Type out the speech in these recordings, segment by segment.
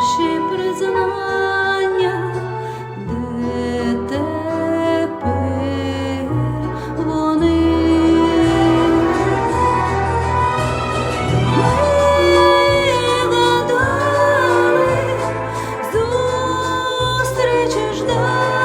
перші признання, де тепер вони Ми.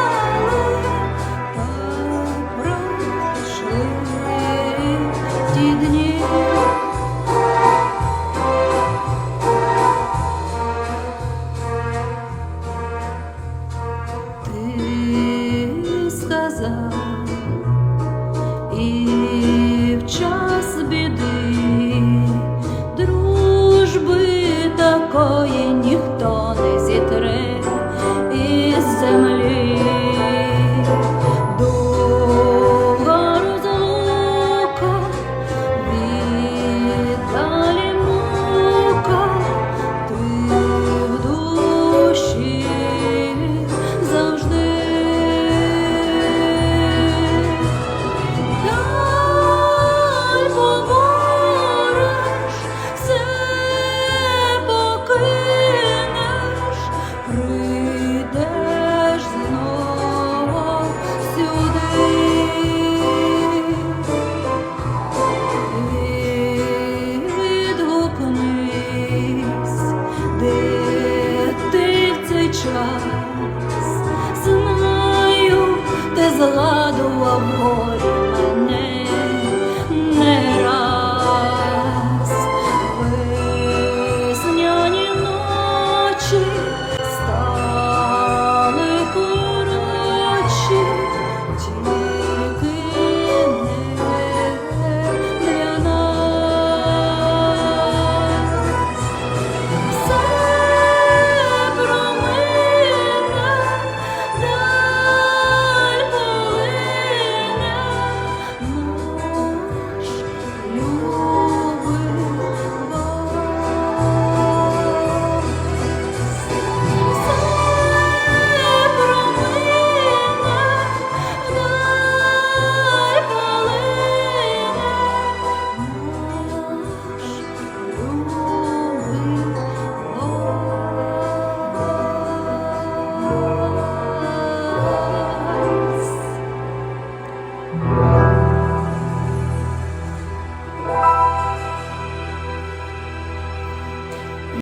спокої ніхто не. час, знаю, ти згадував горі.